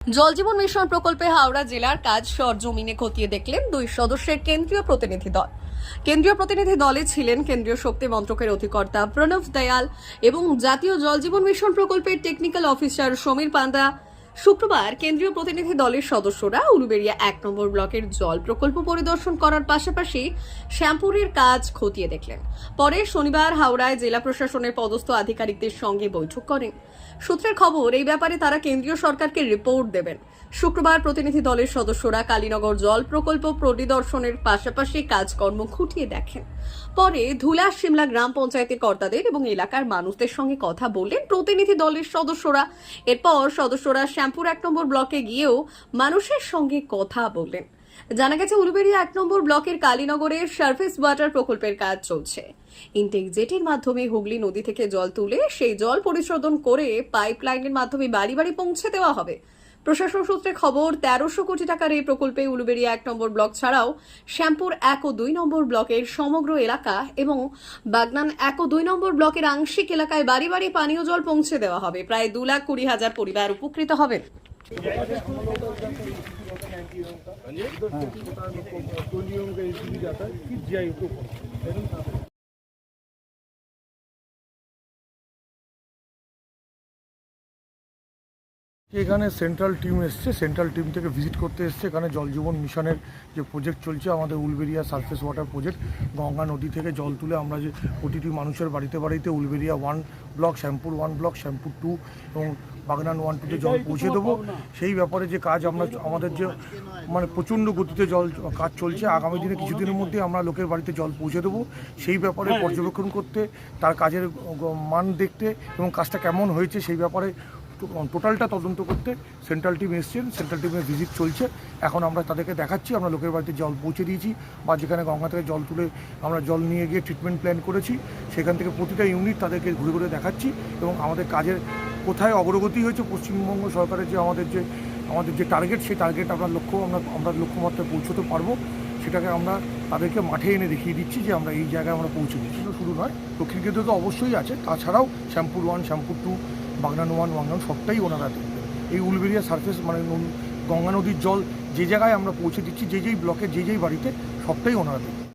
জলজীবন mission প্রকল্পে হাওড়া জেলার কাজ সরজমিনে খতিয়ে দেখলেন দুই সদস্যের কেন্দ্রীয় প্রতিনিধি দল। কেন্দ্রীয় প্রতিনিধি দলে ছিলেন কেন্দ্রীয় শক্তি মন্ত্রকের অধিকর্তা প্রণব দয়াল এবং জাতীয় জলজীবন মিশন প্রকল্পের টেকনিক্যাল অফিসার সমীর পান্ডা শুক্রবার কেন্দ্রীয় প্রতিনিধি দলের সদস্যরা উলুবেড়িয়া এক নম্বর ব্লকের জল প্রকল্প পরিদর্শন করার পাশাপাশি শ্যাম্পুরের কাজ খতিয়ে দেখলেন। পরে শনিবার হাওড়ায় জেলা প্রশাসনের পদস্থ আধিকারিকদের সঙ্গে বৈঠক করেন। সূত্রের খবর, এই ব্যাপারে তারা কেন্দ্রীয় সরকারকে রিপোর্ট দেবেন। শুক্রবার প্রতিনিধি দলের সদস্যরা কালীনগর জল প্রকল্প পরিদর্শনের পাশাপাশি কাজকর্ম খুঁটিয়ে দেখেন। পরে ধুলা শিমলা গ্রাম পঞ্চায়েতের কর্তাদের এবং এলাকার মানুষদের সঙ্গে কথা বললেন প্রতিনিধি দলের সদস্যরা, এরপর সদস্যরা শ্যামপুর এক নম্বর ব্লকে গিয়েও মানুষের সঙ্গে কথা বললেন। জানা গেছে, উলুবেড়িয়া এক নম্বর ব্লকের কালীনগরের সার্ফেস ওয়াটার প্রকল্পের কাজ চলছে। ইনটেক জেটির মাধ্যমে হুগলি নদী থেকে জল তুলে সেই জল পরিশোধন করে পাইপ লাইনের মাধ্যমে বাড়ি বাড়ি পৌঁছে দেওয়া হবে। প্রশাসন সূত্রে খবর, তেরোশো কোটি টাকার এই প্রকল্পে উলুবেড়িয়া এক নম্বর ব্লক ছাড়াও শ্যামপুর এক ও দুই নম্বর ব্লকের সমগ্র এলাকা এবং বাগনান এক ও দুই নম্বর ব্লকের আংশিক এলাকায় বাড়ি বাড়ি পানীয় জল পৌঁছে দেওয়া হবে। প্রায় দু লাখ কুড়ি হাজার পরিবার উপকৃত হবেন। এখানে সেন্ট্রাল টিম এসছে। সেন্ট্রাল টিম থেকে ভিজিট করতে এসছে। এখানে জল জীবন মিশনের যে প্রজেক্ট চলছে আমাদের Uluberia surface water project Ganga নদী থেকে জল তুলে আমরা যে প্রতিটি মানুষের বাড়িতে বাড়িতে Uluberia one block Shyampur one block Shyampur two এবং বাগনান ওয়ান টুতে জল পৌঁছে দেবো। সেই ব্যাপারে যে কাজ আমরা আমাদের যে মানে প্রচণ্ড গতিতে জল কাজ চলছে। আগামী দিনে কিছুদিনের মধ্যে আমরা লোকের বাড়িতে জল পৌঁছে দেবো। সেই ব্যাপারে পর্যবেক্ষণ করতে তার কাজের মান দেখতে এবং কাজটা কেমন হয়েছে সেই ব্যাপারে টোটালটা তদন্ত করতে সেন্ট্রাল টিম এসছেন, সেন্ট্রাল টিমের ভিজিট চলছে। এখন আমরা তাদেরকে দেখাচ্ছি, আমরা লোকের বাড়িতে জল পৌঁছে দিয়েছি বা যেখানে গঙ্গা থেকে জল তুলে আমরা জল নিয়ে গিয়ে ট্রিটমেন্ট প্ল্যান করেছি, সেখান থেকে প্রতিটা ইউনিট তাদেরকে ঘুরে ঘুরে দেখাচ্ছি এবং আমাদের কাজের কোথায় অগ্রগতি হয়েছে, পশ্চিমবঙ্গ সরকারের যে আমাদের যে আমাদের যে টার্গেট সেই টার্গেট আমরা লক্ষ্য, আমরা আমরা লক্ষ্যমাত্রায় পৌঁছতে পারব। সেটাকে আমরা তাদেরকে মাঠে এনে দেখিয়ে দিচ্ছি যে আমরা এই জায়গায় আমরা পৌঁছে দিচ্ছি। শুরু নয়, দক্ষিণ কেন্দ্র তো অবশ্যই আছে। তাছাড়াও শ্যাম্পুর ওয়ান শ্যাম্পুর টু বাগনান ওয়ান বাগনান সবটাই ওনারা দেখবেন এই উলবেরিয়া সার্ফেস মানে গঙ্গা নদীর জল যে জায়গায় আমরা পৌঁছে দিচ্ছি, যে যেই ব্লকে যে যেই বাড়িতে, সবটাই ওনারা দেখবেন